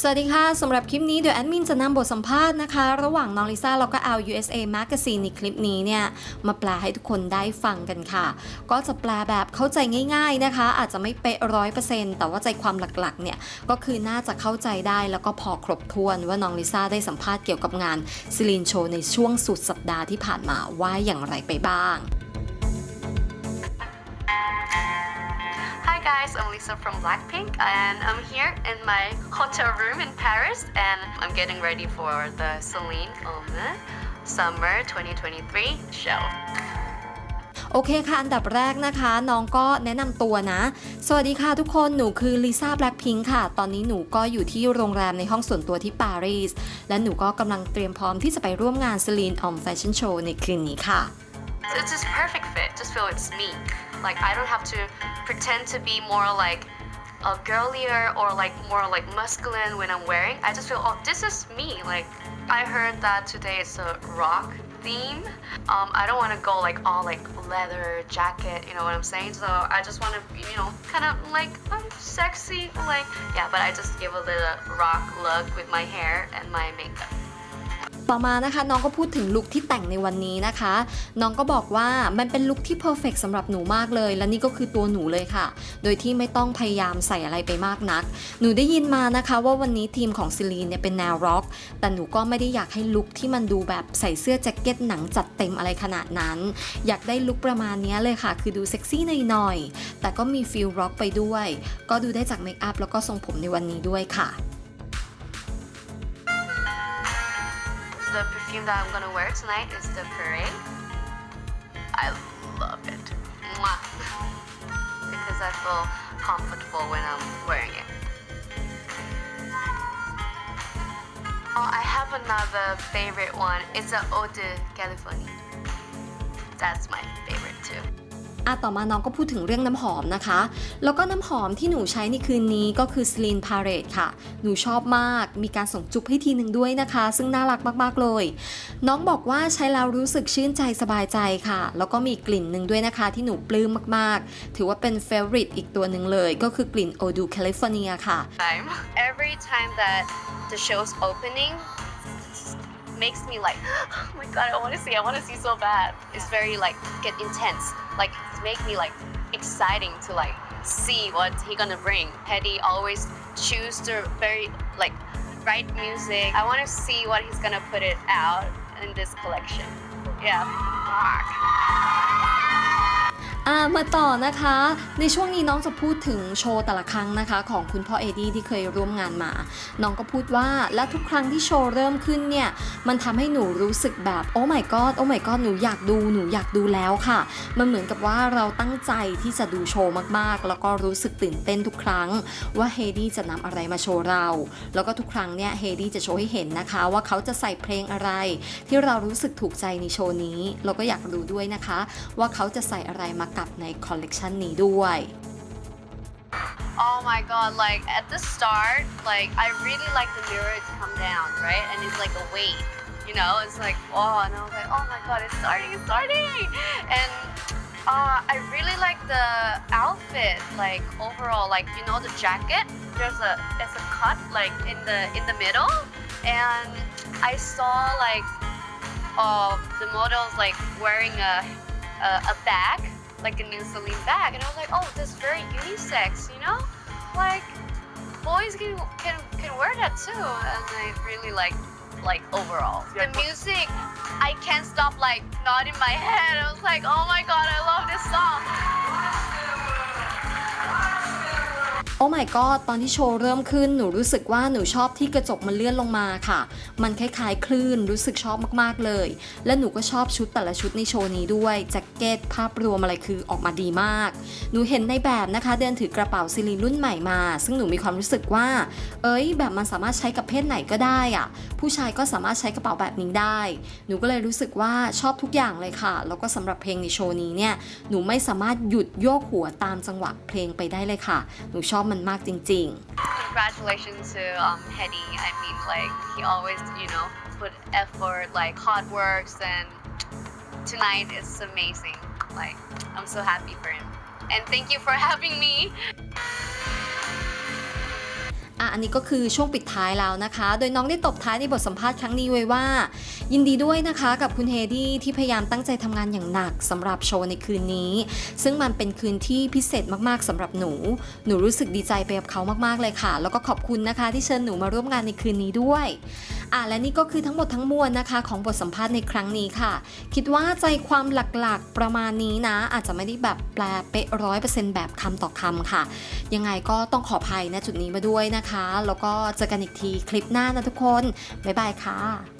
สวัสดีค่ะ สำหรับคลิปนี้เดี๋ยวแอดมินจะนำบทสัมภาษณ์นะคะ ระหว่างน้องลิซ่าแล้วก็ L USA Magazine ในคลิปนี้เนี่ย มาแปลให้ทุกคนได้ฟังกันค่ะ ก็จะแปลแบบเข้าใจง่าย ๆนะคะ อาจจะไม่เป๊ะร้อยเปอร์เซ็นต์แต่ว่าใจความหลักๆ เนี่ย ก็คือน่าจะเข้าใจได้แล้วก็พอครบถ้วนว่าน้องลิซ่าได้สัมภาษณ์เกี่ยวกับงานซิลินโชในช่วงสุดสัปดาห์ที่ผ่านมาว่าอย่างไรไปบ้าง guys, I'm Lisa from Blackpink and I'm here in my hotel room in Paris and I'm getting ready for the Celine Dion Summer 2023 show. โอเคค่ะ อันดับแรกนะคะ น้องก็แนะนำตัวนะ สวัสดีค่ะทุกคนหนูคือลิซ่าแบล็ k พิงค์ค่ะ ตอนนี้หนูก็อยู่ที่โรงแรมในห้องส่วนตัวที่ปารีสและหนูก็กำลังเตรียมพร้อมที่จะไปร่วมงาน Celine on Fashion Show ในคืนนี้ค่ะ it's just perfect fit. Just feel it's me. Like I don't have to pretend to be more like a girlier or like more like masculine when I'm wearing. I just feel oh this is me. Like I heard that today it's a rock theme. Um, I don't want to go like all like leather jacket. You know what I'm saying? So I just want to you know kind of like I'm sexy. Like yeah, but I just give a little rock look with my hair and my makeup. ต่อมานะคะน้องก็พูดถึงลุคที่แต่งในวันนี้นะคะ น้องก็บอกว่ามันเป็นลุคที่เพอร์เฟกสำหรับหนูมากเลย และนี่ก็คือตัวหนูเลยค่ะ โดยที่ไม่ต้องพยายามใส่อะไรไปมากนัก หนูได้ยินมานะคะว่าวันนี้ทีมของซิลีนเนี่ยเป็นแนวร็อก แต่หนูก็ไม่ได้อยากให้ลุคที่มันดูแบบใส่เสื้อแจ็คเก็ตหนังจัดเต็มอะไรขนาดนั้น อยากได้ลุคประมาณนี้เลยค่ะ คือดูเซ็กซี่หน่อยๆแต่ก็มีฟิลร็อกไปด้วย ก็ดูได้จากเมคอัพแล้วก็ทรงผมในวันนี้ด้วยค่ะ The perfume that I'm gonna wear tonight is the Parade. I love it. Mwah. Because I feel comfortable when I'm wearing it. Oh, I have another favorite one. It's a Eau de Californie. That's my favorite too. อะต่อมาน้องก็พูดถึงเรื่องน้ำหอมนะคะ แล้วก็น้ำหอมที่หนูใช้ในคืนนี้ก็คือ Celine Parade ค่ะ หนูชอบมาก มีการส่งจุ๊บให้ทีหนึ่งด้วยนะคะ ซึ่งน่ารักมากๆเลย น้องบอกว่าใช้แล้วรู้สึกชื่นใจสบายใจค่ะ แล้วก็มีกลิ่นหนึ่งด้วยนะคะ ที่หนูปลื้มมากๆ ถือว่าเป็น favorite อีกตัวหนึ่งเลย ก็คือกลิ่น Eau California ค่ะ Every time that the show's opening makes me like, oh my god, I want to see, I want to see so bad. It's very like get intense. Like make me like exciting to like see what he gonna bring. Teddy always choose the very like right music. I want to see what he's gonna put it out in this collection. Yeah. อ่า มาต่อนะคะ ในช่วงนี้น้องจะพูดถึงโชว์แต่ละครั้งนะคะ ของคุณพ่อเอดี้ที่เคยร่วมงานมา น้องก็พูดว่าและทุกครั้งที่โชว์เริ่มขึ้นเนี่ย มันทำให้หนูรู้สึกแบบโอ้ my god โอ้ my god หนูอยากดูหนูอยากดูแล้วค่ะ มันเหมือนกับว่าเราตั้งใจที่จะดูโชว์มากๆ แล้วก็รู้สึกตื่นเต้นทุกครั้ง ว่าเฮดี้จะนำอะไรมาโชว์เรา แล้วก็ทุกครั้งเนี่ยเฮดี้จะโชว์ให้เห็นนะคะ ว่าเขาจะใส่เพลงอะไร ที่เรารู้สึกถูกใจในโชว์นี้ เราก็อยากรู้ด้วยนะคะ ว่าเขาจะใส่อะไรมา กับในคอลเลกชันนี้ด้วย Oh my god, like at the start, like I really like the mirror to come down, right? And it's like a weight, you know? It's like, oh, and I was like, oh my god, it's starting, it's starting! And uh, I really like the outfit, like overall, like you know the jacket. There's a there's a cut like in the in the middle, and I saw like uh, the models like wearing a, a a bag, like a Celine bag, and I was like, oh, this is very unisex, you know, like boys can can can wear that too, and I really like like overall the music. I can't stop like nodding my head. I was like, oh my god, I love this song. โอ้ my god ตอนที่โชว์เริ่มขึ้นหนูรู้สึกว่าหนูชอบที่กระจกมันเลื่อนลงมาค่ะ มันคล้ายๆคลื่นรู้สึกชอบมากๆเลย และหนูก็ชอบชุดแต่ละชุดในโชว์นี้ด้วยแจ็คเก็ตภาพรวมอะไรคือออกมาดีมาก หนูเห็นในแบบนะคะ เดินถือกระเป๋าซิลีนรุ่นใหม่มา ซึ่งหนูมีความรู้สึกว่า เอ้ย แบบมันสามารถใช้กับเพศไหนก็ได้อะผู้ชายก็สามารถใช้กระเป๋าแบบนี้ได้ หนูก็เลยรู้สึกว่าชอบทุกอย่างเลยค่ะ แล้วก็สำหรับเพลงในโชว์นี้เนี่ยหนูไม่สามารถหยุดโยกหัวตามจังหวะเพลงไปได้เลยค่ะ หนูชอบมันมากจริง ๆ Congratulations to um Hedy. I mean, like he always, you know, put effort, like hard works, and tonight is amazing. Like I'm so happy for him. And thank you for having me. อะอันนี้ก็คือช่วงปิดท้ายแล้วนะคะ โดยน้องได้ตบท้ายในบทสัมภาษณ์ครั้งนี้ไว้ว่า ยินดีด้วยนะคะกับคุณเฮดี้ที่พยายามตั้งใจทำงานอย่างหนักสำหรับโชว์ในคืนนี้ ซึ่งมันเป็นคืนที่พิเศษมากๆสำหรับหนู หนูรู้สึกดีใจไปกับเขามากๆเลยค่ะ แล้วก็ขอบคุณนะคะที่เชิญหนูมาร่วมงานในคืนนี้ด้วยอะและนี่ก็คือทั้งหมดทั้งมวลนะคะ ของบทสัมภาษณ์ในครั้งนี้ค่ะ คิดว่าใจความหลักๆประมาณนี้นะ อาจจะไม่ได้แบบแปลเป๊ะร้อยเปอร์เซ็นต์แบบคำต่อคำค่ะ ยังไงก็ต้องขออภัยณจุดนี้มาด้วยนะคะ แล้วก็เจอกันอีกทีคลิปหน้านะทุกคน บ๊ายบายค่ะ